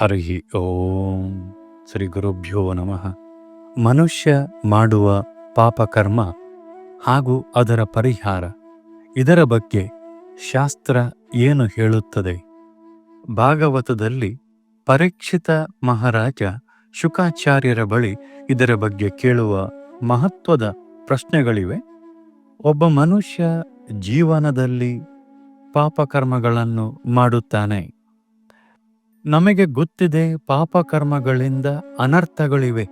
ಹರಿ ಓಂ ಶ್ರೀ ಗುರುಭ್ಯೋ ನಮಃ. ಮನುಷ್ಯ ಮಾಡುವ ಪಾಪಕರ್ಮ ಹಾಗೂ ಅದರ ಪರಿಹಾರ. ಇದರ ಬಗ್ಗೆ ಶಾಸ್ತ್ರ ಏನು ಹೇಳುತ್ತದೆ? ಭಾಗವತದಲ್ಲಿ ಪರೀಕ್ಷಿತ ಮಹಾರಾಜ ಶುಕಾಚಾರ್ಯರ ಬಳಿ ಇದರ ಬಗ್ಗೆ ಕೇಳುವ ಮಹತ್ವದ ಪ್ರಶ್ನೆಗಳಿವೆ. ಒಬ್ಬ ಮನುಷ್ಯ ಜೀವನದಲ್ಲಿ ಪಾಪಕರ್ಮಗಳನ್ನು ಮಾಡುತ್ತಾನೆ. ನಮಗೆ ಗೊತ್ತಿದೆ ಪಾಪಕರ್ಮಗಳಿಂದ ಅನರ್ಥಗಳಿವೆ.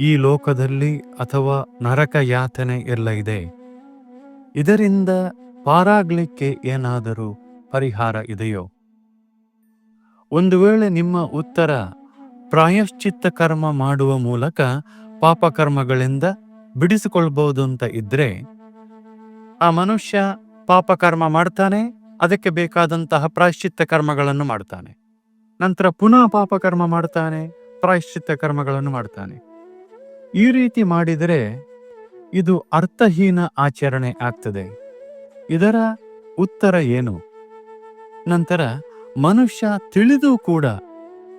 ಈ ಲೋಕದಲ್ಲಿ ಅಥವಾ ನರಕ ಯಾತನೆ ಎಲ್ಲ ಇದೆ. ಇದರಿಂದ ಪಾರಾಗ್ಲಿಕ್ಕೆ ಏನಾದರೂ ಪರಿಹಾರ ಇದೆಯೋ? ಒಂದು ವೇಳೆ ನಿಮ್ಮ ಉತ್ತರ ಪ್ರಾಯಶ್ಚಿತ್ತ ಕರ್ಮ ಮಾಡುವ ಮೂಲಕ ಪಾಪಕರ್ಮಗಳಿಂದ ಬಿಡಿಸಿಕೊಳ್ಬಹುದು ಅಂತ ಇದ್ರೆ, ಆ ಮನುಷ್ಯ ಪಾಪಕರ್ಮ ಮಾಡ್ತಾನೆ, ಅದಕ್ಕೆ ಬೇಕಾದಂತಹ ಪ್ರಾಯಶ್ಚಿತ್ತ ಕರ್ಮಗಳನ್ನು ಮಾಡ್ತಾನೆ. ನಂತರ ಪುನಃ ಪಾಪಕರ್ಮ ಮಾಡ್ತಾನೆ, ಪ್ರಾಯಶ್ಚಿತ್ತ ಕರ್ಮಗಳನ್ನು ಮಾಡ್ತಾನೆ. ಈ ರೀತಿ ಮಾಡಿದರೆ ಇದು ಅರ್ಥಹೀನ ಆಚರಣೆ ಆಗ್ತದೆ. ಇದರ ಉತ್ತರ ಏನು? ನಂತರ ಮನುಷ್ಯ ತಿಳಿದು ಕೂಡ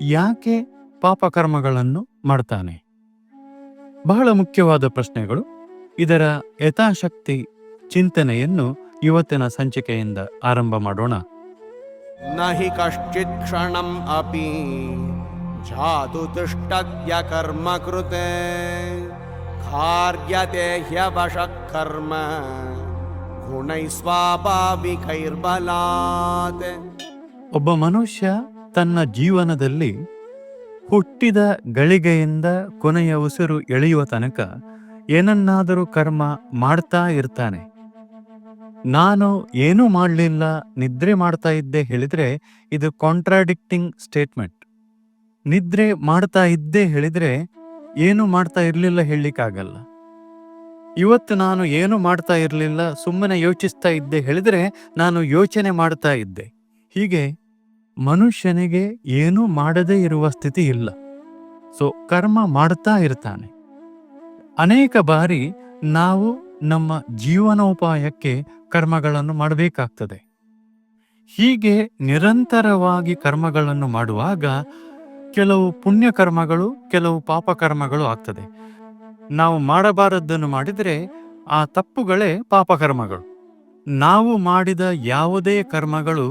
ಯಾಕೆ ಪಾಪಕರ್ಮಗಳನ್ನು ಮಾಡ್ತಾನೆ? ಬಹಳ ಮುಖ್ಯವಾದ ಪ್ರಶ್ನೆಗಳು. ಇದರ ಯಥಾಶಕ್ತಿ ಚಿಂತನೆಯನ್ನು ಇವತ್ತಿನ ಸಂಚಿಕೆಯಿಂದ ಆರಂಭ ಮಾಡೋಣ. न हि कश्चित् क्षणम् अपि जातु तिष्ठत्य कर्म कृते कार्यते ह्यवशः कर्म गुणैः स्वाभाविकैर्बलात् ಒಬ್ಬ ಮನುಷ್ಯ ತನ್ನ ಜೀವನದಲ್ಲಿ ಹುಟ್ಟಿದ ಗಳಿಗೆಯಿಂದ ಕೊನೆಯ ಉಸಿರು ಎಳೆಯುವ ತನಕ ಏನನ್ನಾದರೂ ಕರ್ಮ ಮಾಡ್ತಾ ಇರ್ತಾನೆ ನಾನು ಏನೂ ಮಾಡಲಿಲ್ಲ, ನಿದ್ರೆ ಮಾಡ್ತಾ ಇದ್ದೆ ಹೇಳಿದ್ರೆ ಇದು ಕಾಂಟ್ರಾಡಿಕ್ಟಿಂಗ್ ಸ್ಟೇಟ್ಮೆಂಟ್ ನಿದ್ರೆ ಮಾಡ್ತಾ ಇದ್ದೆ ಹೇಳಿದ್ರೆ ಏನು ಮಾಡ್ತಾ ಇರಲಿಲ್ಲ ಹೇಳಲಿಕ್ಕಾಗಲ್ಲ. ಇವತ್ತು ನಾನು ಏನು ಮಾಡ್ತಾ ಇರಲಿಲ್ಲ, ಸುಮ್ಮನೆ ಯೋಚಿಸ್ತಾ ಇದ್ದೆ ಹೇಳಿದ್ರೆ ನಾನು ಯೋಚನೆ ಮಾಡ್ತಾ ಇದ್ದೆ. ಹೀಗೆ ಮನುಷ್ಯನಿಗೆ ಏನೂ ಮಾಡದೇ ಇರುವ ಸ್ಥಿತಿ ಇಲ್ಲ. ಸೊ, ಕರ್ಮ ಮಾಡ್ತಾ ಇರ್ತಾನೆ. ಅನೇಕ ಬಾರಿ ನಾವು ನಮ್ಮ ಜೀವನೋಪಾಯಕ್ಕೆ ಕರ್ಮಗಳನ್ನು ಮಾಡಬೇಕಾಗ್ತದೆ. ಹೀಗೆ ನಿರಂತರವಾಗಿ ಕರ್ಮಗಳನ್ನು ಮಾಡುವಾಗ ಕೆಲವು ಪುಣ್ಯ ಕರ್ಮಗಳು ಕೆಲವು ಪಾಪ ಕರ್ಮಗಳು ಆಗ್ತದೆ. ನಾವು ಮಾಡಬಾರದ್ದನ್ನು ಮಾಡಿದರೆ ಆ ತಪ್ಪುಗಳೇ ಪಾಪಕರ್ಮಗಳು. ನಾವು ಮಾಡಿದ ಯಾವುದೇ ಕರ್ಮಗಳು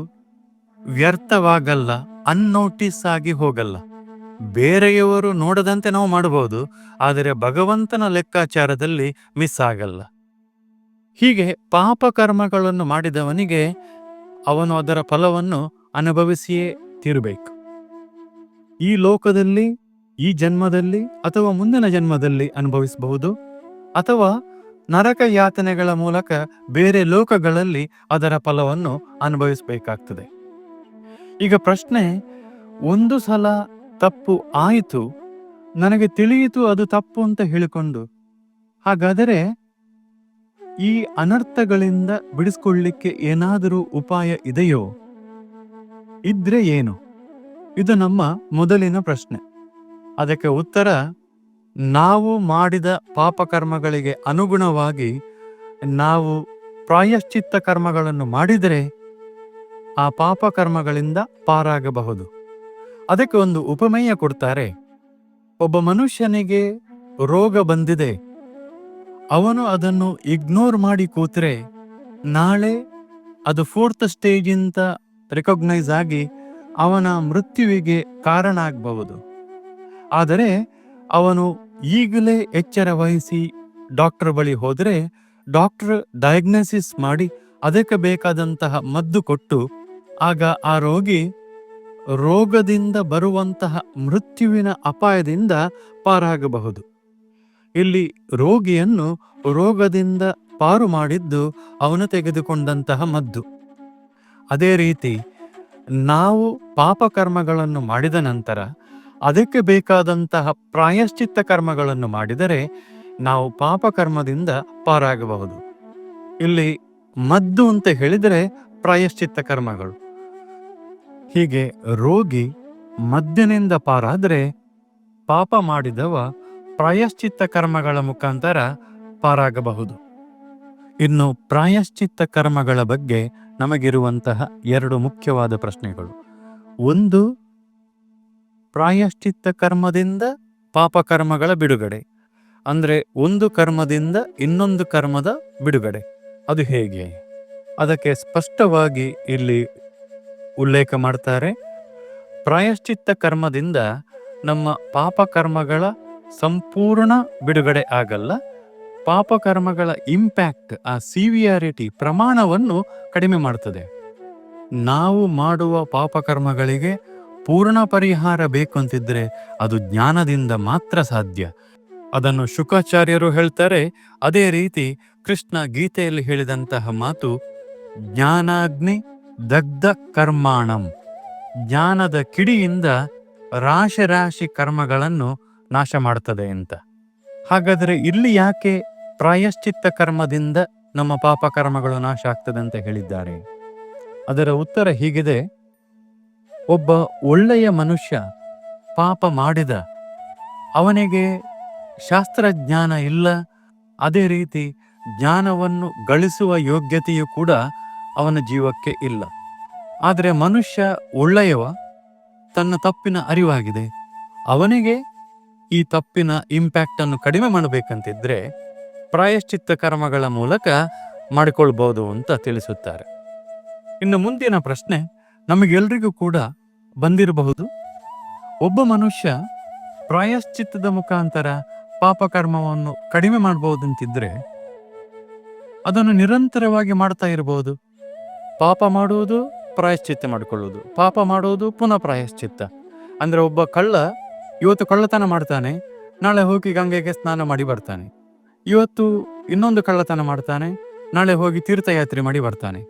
ವ್ಯರ್ಥವಾಗಲ್ಲ ಅನ್ನೋಟಿಸ್ ಆಗಿ ಹೋಗಲ್ಲ. ಬೇರೆಯವರು ನೋಡದಂತೆ ನಾವು ಮಾಡಬಹುದು, ಆದರೆ ಭಗವಂತನ ಲೆಕ್ಕಾಚಾರದಲ್ಲಿ ಮಿಸ್ ಆಗಲ್ಲ. ಹೀಗೆ ಪಾಪಕರ್ಮಗಳನ್ನು ಮಾಡಿದವನಿಗೆ ಅವನು ಅದರ ಫಲವನ್ನು ಅನುಭವಿಸಿಯೇ ತೀರಬೇಕು. ಈ ಲೋಕದಲ್ಲಿ, ಈ ಜನ್ಮದಲ್ಲಿ ಅಥವಾ ಮುಂದಿನ ಜನ್ಮದಲ್ಲಿ ಅನುಭವಿಸಬಹುದು ಅಥವಾ ನರಕ ಯಾತನೆಗಳ ಮೂಲಕ ಬೇರೆ ಲೋಕಗಳಲ್ಲಿ ಅದರ ಫಲವನ್ನು ಅನುಭವಿಸಬೇಕಾಗ್ತದೆ. ಈಗ ಪ್ರಶ್ನೆ, ಒಂದು ಸಲ ತಪ್ಪು ಆಯಿತು, ನನಗೆ ತಿಳಿಯಿತು ಅದು ತಪ್ಪು ಅಂತ ಹೇಳಿಕೊಂಡು, ಹಾಗಾದರೆ ಈ ಅನರ್ಥಗಳಿಂದ ಬಿಡಿಸ್ಕೊಳ್ಳಿಕ್ಕೆ ಏನಾದರೂ ಉಪಾಯ ಇದೆಯೋ? ಇದ್ರೆ ಏನು? ಇದು ನಮ್ಮ ಮೊದಲಿನ ಪ್ರಶ್ನೆ. ಅದಕ್ಕೆ ಉತ್ತರ, ನಾವು ಮಾಡಿದ ಪಾಪಕರ್ಮಗಳಿಗೆ ಅನುಗುಣವಾಗಿ ನಾವು ಪ್ರಾಯಶ್ಚಿತ್ತ ಕರ್ಮಗಳನ್ನು ಮಾಡಿದರೆ ಆ ಪಾಪಕರ್ಮಗಳಿಂದ ಪಾರಾಗಬಹುದು. ಅದಕ್ಕೆ ಒಂದು ಉಪಮೇಯ ಕೊಡ್ತಾರೆ. ಒಬ್ಬ ಮನುಷ್ಯನಿಗೆ ರೋಗ ಬಂದಿದೆ. ಅವನು ಅದನ್ನು ಇಗ್ನೋರ್ ಮಾಡಿ ಕೂತ್ರೆ ನಾಳೆ ಅದು ಫೋರ್ತ್ ಸ್ಟೇಜ್ ಅಂತ ರೆಕಗ್ನೈಸ್ ಆಗಿ ಅವನ ಮೃತ್ಯುವಿಗೆ ಕಾರಣ ಆಗಬಹುದು ಆದರೆ ಅವನು ಈಗಲೇ ಎಚ್ಚರ ವಹಿಸಿ ಡಾಕ್ಟರ್ ಬಳಿ ಹೋದರೆ ಡಾಕ್ಟರ್ ಡಯಾಗ್ನೋಸಿಸ್ ಮಾಡಿ ಅದಕ್ಕೆ ಬೇಕಾದಂತಹ ಮದ್ದು ಕೊಟ್ಟು ಆಗ ಆ ರೋಗಿ ರೋಗದಿಂದ ಬರುವಂತಹ ಮೃತ್ಯುವಿನ ಅಪಾಯದಿಂದ ಪಾರಾಗಬಹುದು. ಇಲ್ಲಿ ರೋಗಿಯನ್ನು ರೋಗದಿಂದ ಪಾರು ಮಾಡಿದ್ದು ಅವನು ತೆಗೆದುಕೊಂಡಂತಹ ಮದ್ದು. ಅದೇ ರೀತಿ ನಾವು ಪಾಪಕರ್ಮಗಳನ್ನು ಮಾಡಿದ ನಂತರ ಅದಕ್ಕೆ ಬೇಕಾದಂತಹ ಪ್ರಾಯಶ್ಚಿತ್ತ ಕರ್ಮಗಳನ್ನು ಮಾಡಿದರೆ ನಾವು ಪಾಪಕರ್ಮದಿಂದ ಪಾರಾಗಬಹುದು. ಇಲ್ಲಿ ಮದ್ದು ಅಂತ ಹೇಳಿದರೆ ಪ್ರಾಯಶ್ಚಿತ್ತ ಕರ್ಮಗಳು. ಹೀಗೆ ರೋಗಿ ಮದ್ದಿನಿಂದ ಪಾರಾದರೆ ಪಾಪ ಮಾಡಿದವ ಪ್ರಾಯಶ್ಚಿತ್ತ ಕರ್ಮಗಳ ಮುಖಾಂತರ ಪಾರಾಗಬಹುದು. ಇನ್ನು ಪ್ರಾಯಶ್ಚಿತ್ತ ಕರ್ಮಗಳ ಬಗ್ಗೆ ನಮಗಿರುವಂತಹ ಎರಡು ಮುಖ್ಯವಾದ ಪ್ರಶ್ನೆಗಳು. ಒಂದು ಪ್ರಾಯಶ್ಚಿತ್ತ ಕರ್ಮದಿಂದ ಪಾಪಕರ್ಮಗಳ ಬಿಡುಗಡೆ. ಅಂದರೆ ಒಂದು ಕರ್ಮದಿಂದ ಇನ್ನೊಂದು ಕರ್ಮದ ಬಿಡುಗಡೆ. ಅದು ಹೇಗೆ? ಅದಕ್ಕೆ ಸ್ಪಷ್ಟವಾಗಿ ಇಲ್ಲಿ ಉಲ್ಲೇಖ ಮಾಡ್ತಾರೆ. ಪ್ರಾಯಶ್ಚಿತ್ತ ಕರ್ಮದಿಂದ ನಮ್ಮ ಪಾಪಕರ್ಮಗಳ ಸಂಪೂರ್ಣ ಬಿಡುಗಡೆ ಆಗಲ್ಲ. ಪಾಪಕರ್ಮಗಳ ಇಂಪ್ಯಾಕ್ಟ್ ಆ ಸಿವಿಯಾರಿಟಿ ಪ್ರಮಾಣವನ್ನು ಕಡಿಮೆ ಮಾಡ್ತದೆ. ನಾವು ಮಾಡುವ ಪಾಪಕರ್ಮಗಳಿಗೆ ಪೂರ್ಣ ಪರಿಹಾರ ಬೇಕು ಅಂತಿದ್ರೆ ಅದು ಜ್ಞಾನದಿಂದ ಮಾತ್ರ ಸಾಧ್ಯ. ಅದನ್ನು ಶುಕಾಚಾರ್ಯರು ಹೇಳ್ತಾರೆ, ಅದೇ ರೀತಿ ಕೃಷ್ಣ ಗೀತೆಯಲ್ಲಿ ಹೇಳಿದಂತಹ ಮಾತು, ಜ್ಞಾನಾಗ್ನಿ ದಗ್ಧ ಕರ್ಮಾಣಂ. ಜ್ಞಾನದ ಕಿಡಿಯಿಂದ ರಾಶಿ ರಾಶಿ ಕರ್ಮಗಳನ್ನು ನಾಶ ಮಾಡ್ತದೆ ಅಂತ. ಹಾಗಾದರೆ ಇಲ್ಲಿ ಯಾಕೆ ಪ್ರಾಯಶ್ಚಿತ್ತ ಕರ್ಮದಿಂದ ನಮ್ಮ ಪಾಪ ಕರ್ಮಗಳು ನಾಶ ಆಗ್ತದೆ ಅಂತ ಹೇಳಿದ್ದಾರೆ? ಅದರ ಉತ್ತರ ಹೀಗಿದೆ. ಒಬ್ಬ ಒಳ್ಳೆಯ ಮನುಷ್ಯ ಪಾಪ ಮಾಡಿದ, ಅವನಿಗೆ ಶಾಸ್ತ್ರಜ್ಞಾನ ಇಲ್ಲ, ಅದೇ ರೀತಿ ಜ್ಞಾನವನ್ನು ಗಳಿಸುವ ಯೋಗ್ಯತೆಯು ಕೂಡ ಅವನ ಜೀವಕ್ಕೆ ಇಲ್ಲ. ಆದರೆ ಮನುಷ್ಯ ಒಳ್ಳೆಯವ, ತನ್ನ ತಪ್ಪಿನ ಅರಿವಾಗಿದೆ. ಅವನಿಗೆ ಈ ತಪ್ಪಿನ ಇಂಪ್ಯಾಕ್ಟ್ ಅನ್ನು ಕಡಿಮೆ ಮಾಡಬೇಕಂತಿದ್ರೆ ಪ್ರಾಯಶ್ಚಿತ್ತ ಕರ್ಮಗಳ ಮೂಲಕ ಮಾಡಿಕೊಳ್ಬಹುದು ಅಂತ ತಿಳಿಸುತ್ತಾರೆ. ಇನ್ನು ಮುಂದಿನ ಪ್ರಶ್ನೆ, ನಮಗೆಲ್ರಿಗೂ ಕೂಡ ಬಂದಿರಬಹುದು? ಒಬ್ಬ ಮನುಷ್ಯ ಪ್ರಾಯಶ್ಚಿತ್ತದ ಮುಖಾಂತರ ಪಾಪಕರ್ಮವನ್ನು ಕಡಿಮೆ ಮಾಡಬಹುದಂತಿದ್ರೆ ಅದನ್ನು ನಿರಂತರವಾಗಿ ಮಾಡ್ತಾ ಇರಬಹುದು. ಪಾಪ ಮಾಡುವುದು ಪ್ರಾಯಶ್ಚಿತ್ತ ಮಾಡಿಕೊಳ್ಳುವುದು, ಪಾಪ ಮಾಡುವುದು ಪುನಃ ಪ್ರಾಯಶ್ಚಿತ್ತ. ಅಂದ್ರೆ ಒಬ್ಬ ಕಳ್ಳ ಇವತ್ತು ಕಳ್ಳತನ ಮಾಡ್ತಾನೆ, ನಾಳೆ ಹೋಗಿ ಗಂಗೆಗೆ ಸ್ನಾನ ಮಾಡಿ ಬರ್ತಾನೆ. ಇವತ್ತು ಇನ್ನೊಂದು ಕಳ್ಳತನ ಮಾಡ್ತಾನೆ, ನಾಳೆ ಹೋಗಿ ತೀರ್ಥಯಾತ್ರೆ ಮಾಡಿ ಬರ್ತಾನೆ.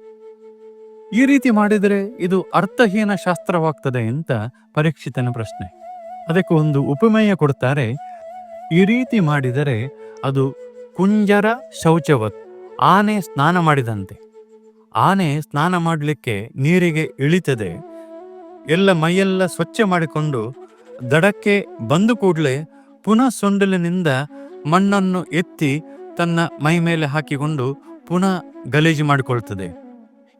ಈ ರೀತಿ ಮಾಡಿದರೆ ಇದು ಅರ್ಥಹೀನ ಶಾಸ್ತ್ರವಾಗ್ತದೆ ಅಂತ ಪರೀಕ್ಷಿತನ ಪ್ರಶ್ನೆ. ಅದಕ್ಕೆ ಒಂದು ಉಪಮೇಯ ಕೊಡ್ತಾರೆ, ಈ ರೀತಿ ಮಾಡಿದರೆ ಅದು ಕುಂಜರ ಶೌಚವತ್, ಆನೆ ಸ್ನಾನ ಮಾಡಿದಂತೆ. ಆನೆ ಸ್ನಾನ ಮಾಡಲಿಕ್ಕೆ ನೀರಿಗೆ ಇಳಿತದೆ, ಎಲ್ಲ ಮೈಯೆಲ್ಲ ಸ್ವಚ್ಛ ಮಾಡಿಕೊಂಡು ದಡಕ್ಕೆ ಬಂದು ಕೂಡಲೇ ಪುನಃ ಸೊಂಡಿಲಿನಿಂದ ಮಣ್ಣನ್ನು ಎತ್ತಿ ತನ್ನ ಮೈ ಮೇಲೆ ಹಾಕಿಕೊಂಡು ಪುನಃ ಗಲೀಜು ಮಾಡಿಕೊಳ್ತದೆ.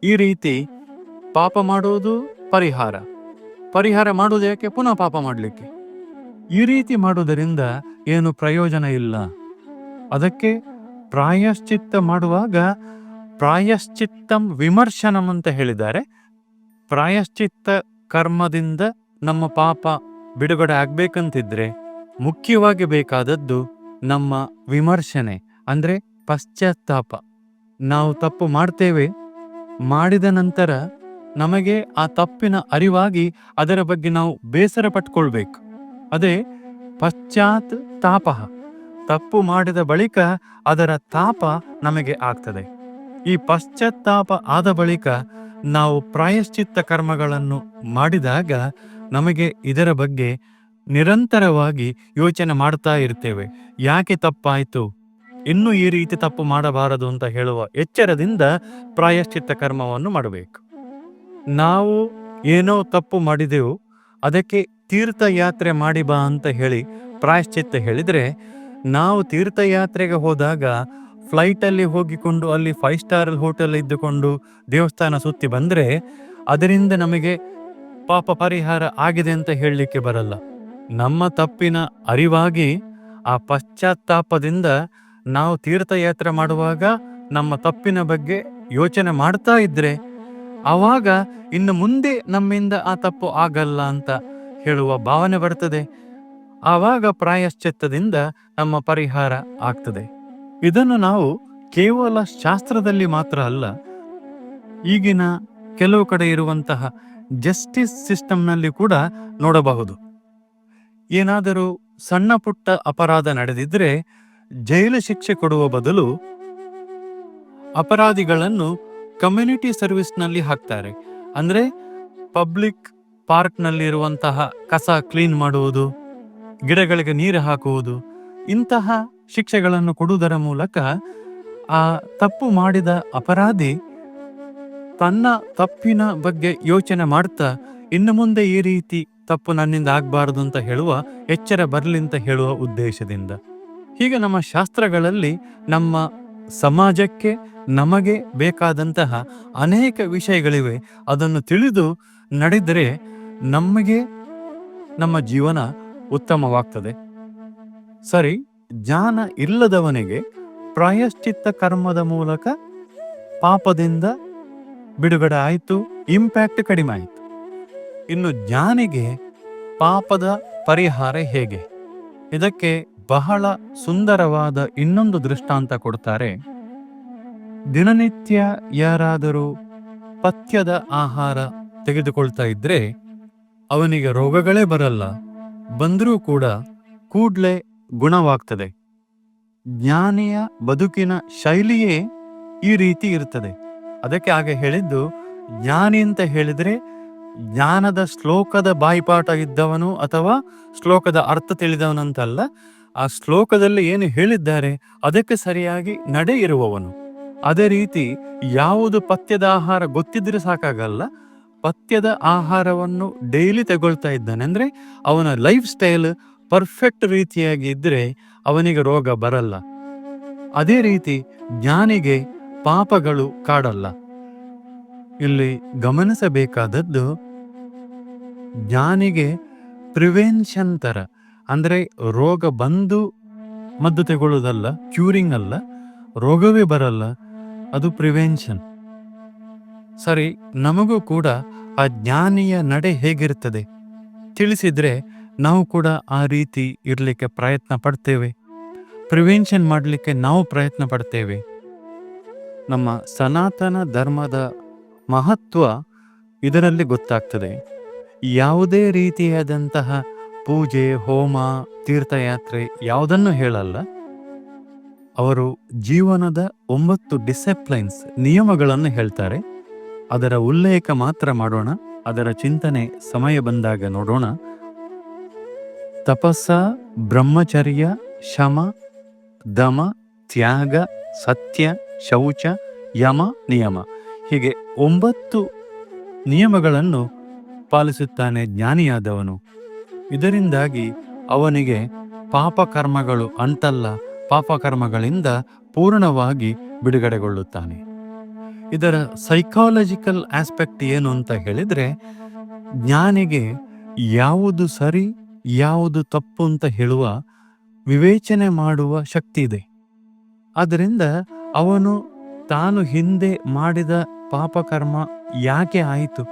ಈ ರೀತಿ ಪಾಪ ಮಾಡುವುದು ಪರಿಹಾರ. ಪರಿಹಾರ ಮಾಡುವುದು ಯಾಕೆ? ಪುನಃ ಪಾಪ ಮಾಡಲಿಕ್ಕೆ. ಈ ರೀತಿ ಮಾಡುವುದರಿಂದ ಏನು ಪ್ರಯೋಜನ ಇಲ್ಲ. ಅದಕ್ಕೆ ಪ್ರಾಯಶ್ಚಿತ್ತ ಮಾಡುವಾಗ ಪ್ರಾಯಶ್ಚಿತ್ತಂ ವಿಮರ್ಶನಂ ಅಂತ ಹೇಳಿದ್ದಾರೆ. ಪ್ರಾಯಶ್ಚಿತ್ತ ಕರ್ಮದಿಂದ ನಮ್ಮ ಪಾಪ ಬಿಡುಗಡೆ ಆಗ್ಬೇಕಂತಿದ್ರೆ ಮುಖ್ಯವಾಗಿ ಬೇಕಾದದ್ದು ನಮ್ಮ ವಿಮರ್ಶನೆ, ಅಂದ್ರೆ ಪಶ್ಚಾತ್ತಾಪ. ನಾವು ತಪ್ಪು ಮಾಡ್ತೇವೆ. ಮಾಡಿದ ನಂತರ ನಮಗೆ ಆ ತಪ್ಪಿನ ಅರಿವಾಗಿ ಅದರ ಬಗ್ಗೆ ನಾವು ಬೇಸರ ಪಟ್ಕೊಳ್ಬೇಕು. ಅದೇ ಪಶ್ಚಾತ್ ತಾಪ ತಪ್ಪು ಮಾಡಿದ ಬಳಿಕ ಅದರ ತಾಪ ನಮಗೆ ಆಗ್ತದೆ. ಈ ಪಶ್ಚಾತ್ತಾಪ ಆದ ಬಳಿಕ ನಾವು ಪ್ರಾಯಶ್ಚಿತ್ತ ಕರ್ಮಗಳನ್ನು ಮಾಡಿದಾಗ ನಮಗೆ ಇದರ ಬಗ್ಗೆ ನಿರಂತರವಾಗಿ ಯೋಚನೆ ಮಾಡ್ತಾ ಇರ್ತೇವೆ. ಯಾಕೆ ತಪ್ಪಾಯಿತು? ಇನ್ನೂ ಈ ರೀತಿ ತಪ್ಪು ಮಾಡಬಾರದು ಅಂತ ಹೇಳುವ ಎಚ್ಚರದಿಂದ ಪ್ರಾಯಶ್ಚಿತ್ತ ಕರ್ಮವನ್ನು ಮಾಡಬೇಕು. ನಾವು ಏನೋ ತಪ್ಪು ಮಾಡಿದೆವು, ಅದಕ್ಕೆ ತೀರ್ಥಯಾತ್ರೆ ಮಾಡಿ ಬಾ ಅಂತ ಹೇಳಿ ಪ್ರಾಯಶ್ಚಿತ್ತ ಹೇಳಿದರೆ, ನಾವು ತೀರ್ಥಯಾತ್ರೆಗೆ ಹೋದಾಗ ಫ್ಲೈಟಲ್ಲಿ ಹೋಗಿಕೊಂಡು ಅಲ್ಲಿ ಫೈವ್ ಸ್ಟಾರ್ ಹೋಟೆಲ್ ಇದ್ದುಕೊಂಡು ದೇವಸ್ಥಾನ ಸುತ್ತಿ ಬಂದರೆ, ಅದರಿಂದ ನಮಗೆ ಪಾಪ ಪರಿಹಾರ ಆಗಿದೆ ಅಂತ ಹೇಳಲಿಕ್ಕೆ ಬರಲ್ಲ. ನಮ್ಮ ತಪ್ಪಿನ ಅರಿವಾಗಿ ಆ ಪಶ್ಚಾತ್ತಾಪದಿಂದ ನಾವು ತೀರ್ಥಯಾತ್ರೆ ಮಾಡುವಾಗ ನಮ್ಮ ತಪ್ಪಿನ ಬಗ್ಗೆ ಯೋಚನೆ ಮಾಡ್ತಾ ಇದ್ರೆ ಆವಾಗ ಇನ್ನು ಮುಂದೆ ನಮ್ಮಿಂದ ಆ ತಪ್ಪು ಆಗಲ್ಲ ಅಂತ ಹೇಳುವ ಭಾವನೆ ಬರ್ತದೆ. ಆವಾಗ ಪ್ರಾಯಶ್ಚಿತ್ತದಿಂದ ನಮ್ಮ ಪರಿಹಾರ ಆಗ್ತದೆ. ಇದನ್ನು ನಾವು ಕೇವಲ ಶಾಸ್ತ್ರದಲ್ಲಿ ಮಾತ್ರ ಅಲ್ಲ, ಈಗಿನ ಕೆಲವು ಕಡೆ ಇರುವಂತಹ ಜಸ್ಟಿಸ್ ಸಿಸ್ಟಮ್ನಲ್ಲಿ ಕೂಡ ನೋಡಬಹುದು. ಏನಾದರೂ ಸಣ್ಣ ಪುಟ್ಟ ಅಪರಾಧ ನಡೆದಿದ್ರೆ ಜೈಲು ಶಿಕ್ಷೆ ಕೊಡುವ ಬದಲು ಅಪರಾಧಿಗಳನ್ನು ಕಮ್ಯುನಿಟಿ ಸರ್ವಿಸ್ನಲ್ಲಿ ಹಾಕ್ತಾರೆ. ಅಂದ್ರೆ ಪಬ್ಲಿಕ್ ಪಾರ್ಕ್ನಲ್ಲಿರುವಂತಹ ಕಸ ಕ್ಲೀನ್ ಮಾಡುವುದು, ಗಿಡಗಳಿಗೆ ನೀರು ಹಾಕುವುದು, ಇಂತಹ ಶಿಕ್ಷೆಗಳನ್ನು ಕೊಡುವುದರ ಮೂಲಕ ಆ ತಪ್ಪು ಮಾಡಿದ ಅಪರಾಧಿ ತನ್ನ ತಪ್ಪಿನ ಬಗ್ಗೆ ಯೋಚನೆ ಮಾಡ್ತಾ, ಇನ್ನು ಮುಂದೆ ಈ ರೀತಿ ತಪ್ಪು ನನ್ನಿಂದ ಆಗಬಾರದು ಅಂತ ಹೇಳುವ, ಎಚ್ಚರ ಬರಲಿ ಅಂತ ಹೇಳುವ ಉದ್ದೇಶದಿಂದ. ಹೀಗೆ ನಮ್ಮ ಶಾಸ್ತ್ರಗಳಲ್ಲಿ ನಮ್ಮ ಸಮಾಜಕ್ಕೆ ನಮಗೆ ಬೇಕಾದಂತಹ ಅನೇಕ ವಿಷಯಗಳಿವೆ. ಅದನ್ನು ತಿಳಿದು ನಡೆದರೆ ನಮಗೆ ನಮ್ಮ ಜೀವನ ಉತ್ತಮವಾಗ್ತದೆ. ಸರಿ, ಜ್ಞಾನ ಇಲ್ಲದವನಿಗೆ ಪ್ರಾಯಶ್ಚಿತ್ತ ಕರ್ಮದ ಮೂಲಕ ಪಾಪದಿಂದ ಬಿಡುಗಡೆ ಆಯಿತು ಇಂಪ್ಯಾಕ್ಟ್ ಕಡಿಮೆ ಆಯಿತು. ಇನ್ನು ಜ್ಞಾನಿಗೆ ಪಾಪದ ಪರಿಹಾರ ಹೇಗೆ? ಇದಕ್ಕೆ ಬಹಳ ಸುಂದರವಾದ ಇನ್ನೊಂದು ದೃಷ್ಟಾಂತ ಕೊಡ್ತಾರೆ. ದಿನನಿತ್ಯ ಯಾರಾದರೂ ಪಥ್ಯದ ಆಹಾರ ತೆಗೆದುಕೊಳ್ತಾ ಇದ್ರೆ ಅವನಿಗೆ ರೋಗಗಳೇ ಬರಲ್ಲ, ಬಂದರೂ ಕೂಡ ಕೂಡ್ಲೆ ಗುಣವಾಗ್ತದೆ. ಜ್ಞಾನಿಯ ಬದುಕಿನ ಶೈಲಿಯೇ ಈ ರೀತಿ ಇರ್ತದೆ. ಅದಕ್ಕೆ ಹಾಗೆ ಹೇಳಿದ್ದು, ಜ್ಞಾನಿ ಅಂತ ಹೇಳಿದ್ರೆ ಜ್ಞಾನದ ಶ್ಲೋಕದ ಬಾಯಿಪಾಠ ಇದ್ದವನು ಅಥವಾ ಶ್ಲೋಕದ ಅರ್ಥ ತಿಳಿದವನಂತಲ್ಲ, ಆ ಶ್ಲೋಕದಲ್ಲಿ ಏನು ಹೇಳಿದ್ದಾರೆ ಅದಕ್ಕೆ ಸರಿಯಾಗಿ ನಡೆ ಇರುವವನು. ಅದೇ ರೀತಿ ಯಾವುದು ಪಥ್ಯದ ಆಹಾರ ಗೊತ್ತಿದ್ರೆ ಸಾಕಾಗಲ್ಲ, ಪಥ್ಯದ ಆಹಾರವನ್ನು ಡೈಲಿ ತಗೊಳ್ತಾ ಇದ್ದಾನೆ. ಅಂದರೆ ಅವನ ಲೈಫ್ ಸ್ಟೈಲ್ ಪರ್ಫೆಕ್ಟ್ ರೀತಿಯಾಗಿ ಇದ್ರೆ ಅವನಿಗೆ ರೋಗ ಬರಲ್ಲ. ಅದೇ ರೀತಿ ಜ್ಞಾನಿಗೆ ಪಾಪಗಳು ಕಾಡಲ್ಲ. ಇಲ್ಲಿ ಗಮನಿಸಬೇಕಾದದ್ದು ಜ್ಞಾನಿಗೆ ಪ್ರಿವೆನ್ಷನ್ ತರ ಅಂದರೆ ರೋಗ ಬಂದು ಮದ್ದು ತಗೊಳ್ಳೋದಲ್ಲ ಕ್ಯೂರಿಂಗ್ ಅಲ್ಲ, ರೋಗವೇ ಬರಲ್ಲ, ಅದು ಪ್ರಿವೆನ್ಷನ್. ಸರಿ, ನಮಗೂ ಕೂಡ ಆ ಜ್ಞಾನಿಯ ನಡೆ ಹೇಗಿರ್ತದೆ ತಿಳಿಸಿದ್ರೆ ನಾವು ಕೂಡ ಆ ರೀತಿ ಇರಲಿಕ್ಕೆ ಪ್ರಯತ್ನ ಪಡ್ತೇವೆ. ಪ್ರಿವೆನ್ಷನ್ ಮಾಡಲಿಕ್ಕೆ ನಾವು ಪ್ರಯತ್ನ ಪಡ್ತೇವೆ. ನಮ್ಮ ಸನಾತನ ಧರ್ಮದ ಮಹತ್ವ ಇದರಲ್ಲಿ ಗೊತ್ತಾಗ್ತದೆ. ಯಾವುದೇ ರೀತಿಯಾದಂತಹ ಪೂಜೆ, ಹೋಮ, ತೀರ್ಥಯಾತ್ರೆ ಯಾವುದನ್ನು ಹೇಳಲ್ಲ. ಅವರು ಜೀವನದ ಒಂಬತ್ತು ಡಿಸಿಪ್ಲೈನ್ಸ್ ನಿಯಮಗಳನ್ನು ಹೇಳ್ತಾರೆ. ಅದರ ಉಲ್ಲೇಖ ಮಾತ್ರ ಮಾಡೋಣ. ಅದರ ಚಿಂತನೆ ಸಮಯ ಬಂದಾಗ ನೋಡೋಣ. ತಪಸ್ಸ ಬ್ರಹ್ಮಚರ್ಯ, ಶಮ, ದಮ, ತ್ಯಾಗ, ಸತ್ಯ ಶೌಚ, ಯಮ, ನಿಯಮ. ಹೀಗೆ ಒಂಬತ್ತು ನಿಯಮಗಳನ್ನು ಪಾಲಿಸುತ್ತಾನೆ ಜ್ಞಾನಿಯಾದವನು. ಇದರಿಂದಾಗಿ ಅವನಿಗೆ ಪಾಪಕರ್ಮಗಳು ಅಂತಲ್ಲ, ಪಾಪಕರ್ಮಗಳಿಂದ ಪೂರ್ಣವಾಗಿ ಬಿಡುಗಡೆಗೊಳ್ಳುತ್ತಾನೆ. ಇದರ ಸೈಕಾಲಜಿಕಲ್ ಆಸ್ಪೆಕ್ಟ್ ಏನು ಅಂತ ಹೇಳಿದರೆ, ಜ್ಞಾನಿಗೆ ಯಾವುದು ಸರಿ, ಯಾವುದು ತಪ್ಪು ಅಂತ ಹೇಳುವ ವಿವೇಚನೆ ಮಾಡುವ ಶಕ್ತಿ ಇದೆ. ಆದ್ದರಿಂದ ಅವನು ತಾನು ಹಿಂದೆ ಮಾಡಿದ ಪಾಪಕರ್ಮ ಯಾಕೆ ಆಯಿತು?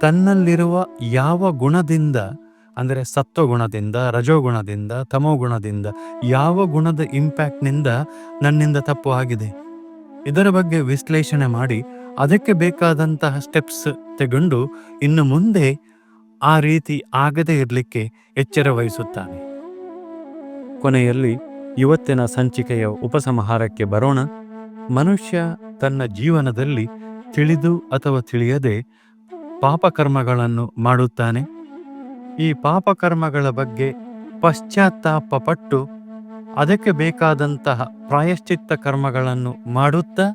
ತನ್ನಲ್ಲಿರುವ ಯಾವ ಗುಣದಿಂದ, ಅಂದರೆ ಸತ್ವಗುಣದಿಂದ, ರಜೋಗುಣದಿಂದ, ತಮೋಗುಣದಿಂದ, ಯಾವ ಗುಣದ ಇಂಪ್ಯಾಕ್ಟ್ನಿಂದ ನನ್ನಿಂದ ತಪ್ಪು ಆಗಿದೆ? ಇದರ ಬಗ್ಗೆ ವಿಶ್ಲೇಷಣೆ ಮಾಡಿ ಅದಕ್ಕೆ ಬೇಕಾದಂತಹ ಸ್ಟೆಪ್ಸ್ ತೆಗೊಂಡು ಇನ್ನು ಮುಂದೆ ಆ ರೀತಿ ಆಗದೇ ಇರಲಿಕ್ಕೆ ಎಚ್ಚರ ವಹಿಸುತ್ತಾನೆ. ಕೊನೆಯಲ್ಲಿ ಇವತ್ತಿನ ಸಂಚಿಕೆಯ ಉಪಸಂಹಾರಕ್ಕೆ ಬರೋಣ. ಮನುಷ್ಯ ತನ್ನ ಜೀವನದಲ್ಲಿ ತಿಳಿದು ಅಥವಾ ತಿಳಿಯದೆ ಪಾಪಕರ್ಮಗಳನ್ನು ಮಾಡುತ್ತಾನೆ. ಈ ಪಾಪಕರ್ಮಗಳ ಬಗ್ಗೆ ಪಶ್ಚಾತ್ತಾಪ ಪಟ್ಟು ಅದಕ್ಕೆ ಬೇಕಾದಂತಹ ಪ್ರಾಯಶ್ಚಿತ್ತ ಕರ್ಮಗಳನ್ನು ಮಾಡುತ್ತಾ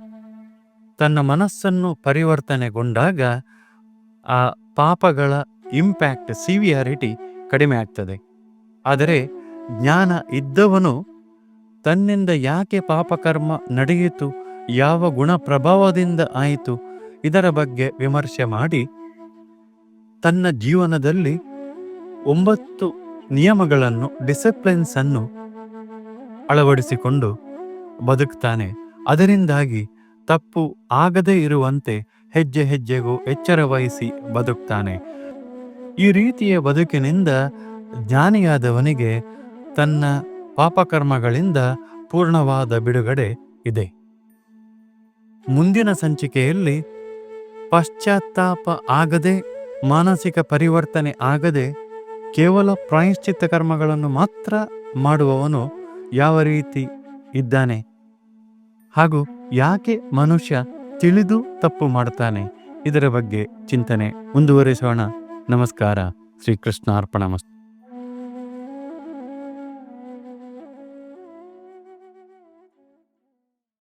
ತನ್ನ ಮನಸ್ಸನ್ನು ಪರಿವರ್ತನೆಗೊಂಡಾಗ ಆ ಪಾಪಗಳ ಇಂಪ್ಯಾಕ್ಟ್ ಸಿವಿಯಾರಿಟಿ ಕಡಿಮೆ ಆಗ್ತದೆ. ಆದರೆ ಜ್ಞಾನ ಇದ್ದವನು ತನ್ನಿಂದ ಯಾಕೆ ಪಾಪಕರ್ಮ ನಡೆಯಿತು, ಯಾವ ಗುಣ ಪ್ರಭಾವದಿಂದ ಆಯಿತು, ಇದರ ಬಗ್ಗೆ ವಿಮರ್ಶೆ ಮಾಡಿ, ತನ್ನ ಜೀವನದಲ್ಲಿ ಒಂಬತ್ತು ನಿಯಮಗಳನ್ನು, ಡಿಸಿಪ್ಲಿನ್ಸ್ ಅನ್ನು ಅಳವಡಿಸಿಕೊಂಡು ಬದುಕ್ತಾನೆ. ಅದರಿಂದಾಗಿ ತಪ್ಪು ಆಗದೇ ಇರುವಂತೆ ಹೆಜ್ಜೆ ಹೆಜ್ಜೆಗೂ ಎಚ್ಚರ ವಹಿಸಿ ಬದುಕ್ತಾನೆ. ಈ ರೀತಿಯ ಬದುಕಿನಿಂದ ಜ್ಞಾನಿಯಾದವನಿಗೆ ತನ್ನ ಪಾಪಕರ್ಮಗಳಿಂದ ಪೂರ್ಣವಾದ ಬಿಡುಗಡೆ ಇದೆ. ಮುಂದಿನ ಸಂಚಿಕೆಯಲ್ಲಿ ಪಶ್ಚಾತ್ತಾಪ ಆಗದೆ, ಮಾನಸಿಕ ಪರಿವರ್ತನೆ ಆಗದೆ, ಕೇವಲ ಪ್ರಾಯಶ್ಚಿತ್ತ ಕರ್ಮಗಳನ್ನು ಮಾತ್ರ ಮಾಡುವವನು ಯಾವ ರೀತಿ ಇದ್ದಾನೆ? ಹಾಗೂ ಯಾಕೆ ಮನುಷ್ಯ ತಿಳಿದು ತಪ್ಪು ಮಾಡುತ್ತಾನೆ? ಇದರ ಬಗ್ಗೆ ಚಿಂತನೆ ಮುಂದುವರಿಸೋಣ. ನಮಸ್ಕಾರ. ಶ್ರೀಕೃಷ್ಣ ಅರ್ಪಣ